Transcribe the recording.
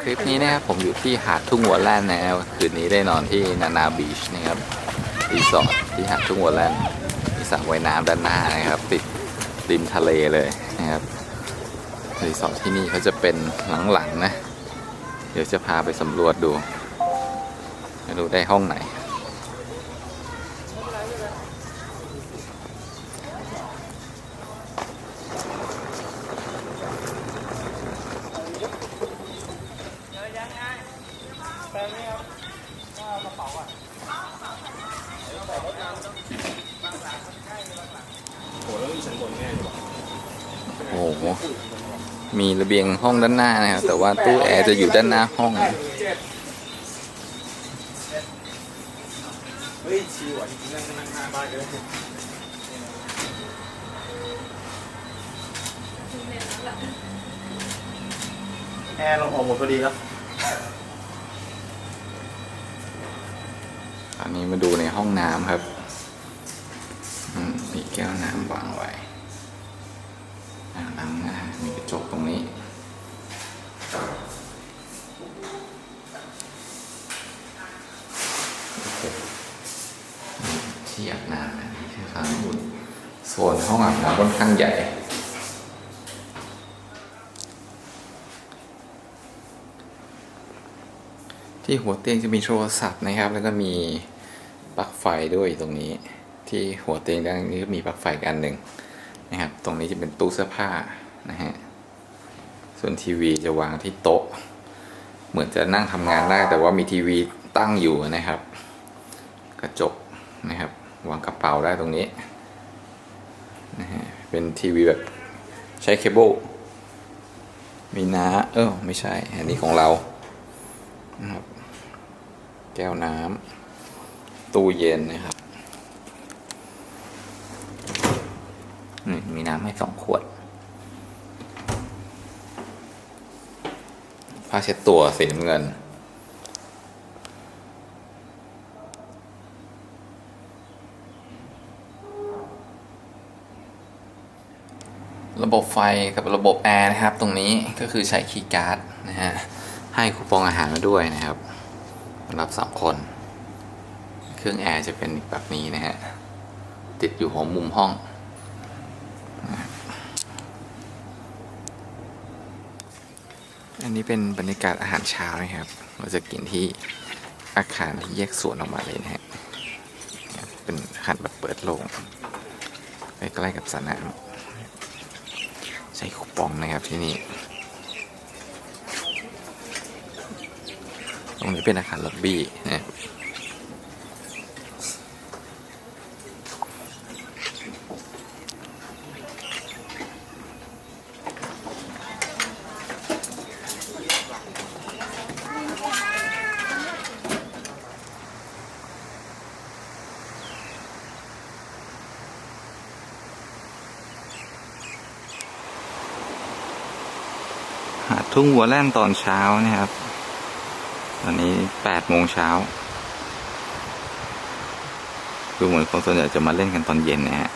คลิปนี้นะครับผมอยู่ที่หาดทุ่งหัวแล่นนะครับคืนนี้ได้นอนที่นานาบีชนะครับรีสอร์ทที่หาดทุ่งหัวแล่นมีสระว่ายน้ำด้านหน้านะครับ ติดริมทะเลเลยนะครับรีสอร์ทที่นี่เขาจะเป็นหลังๆนะ เดี๋ยวจะพาไปสำรวจดูไม่รู้ได้ห้องไหน โอ้โห มีระเบียงห้องด้านหน้านะครับ แต่ว่าตู้แอร์จะอยู่ด้านหน้าห้องเฮ้ยชิวอะจริงๆนั่งนั่งหน้าบ้านก็ได้แอร์เราออกหมดพอดีแล้ว ตอ นนี้มาดูในห้องน้ำครับมีแก้วน้ำวางไว้อ่างล้างหน้ามีกระจกตรงนี้ที่อาบน้ำนนี้คือข้างบนโซนห้องอาบน้ำค่อนข้างใหญ่ที่หัวเตียงจะมีโทรศัพท์นะครับ แล้วก็มี ปลั๊กไฟด้วยตรงนี้ ที่หัวเตียงด้านนี้ก็มีปลั๊กไฟอีกอันหนึ่งนะครับ ตรงนี้จะเป็นตู้เสื้อผ้านะฮะส่วนทีวีจะวางที่โต๊ะ เหมือนจะนั่งทำงานได้แต่ว่ามีทีวีตั้งอยู่นะครับ กระจกนะครับ วางกระเป๋าได้ตรงนี้นะฮะเป็นทีวีแบบใช้เคเบิลมีน้าเออไม่ใช่ อันนี้ของเรานะครับแก้วน้ำ ตู้เย็นนะครับนี่มีน้ำให้สองขวด ผ้าเช็ดตัวสีน้ำเงิน ระบบไฟกับระบบแอร์นะครับ ตรงนี้ก็คือใช้คีย์การ์ดนะฮะ ให้คูปองอาหารมาด้วยนะครับสำหรับสามคน เครื่องแอร์จะเป็นแบบนี้นะฮะ ติดอยู่หัวมุมห้อง อันนี้เป็นบรรยากาศอาหารเช้านะครับ เราจะกินที่อาคารที่แยกส่วนออกมาเลยนะฮะ เป็นอาคารแบบเปิดโล่งใกล้ๆกับสระน้ำใช้คูปองนะครับที่นี่ตรงนี้เป็นอาคารล็อบบี้นะ หาดทุ่งหัวแล่นตอนเช้านะครับ ตอนนี้แปดโมงเช้า ดูเหมือนคนส่วนใหญ่จะมาเล่นกันตอนเย็นนะฮะ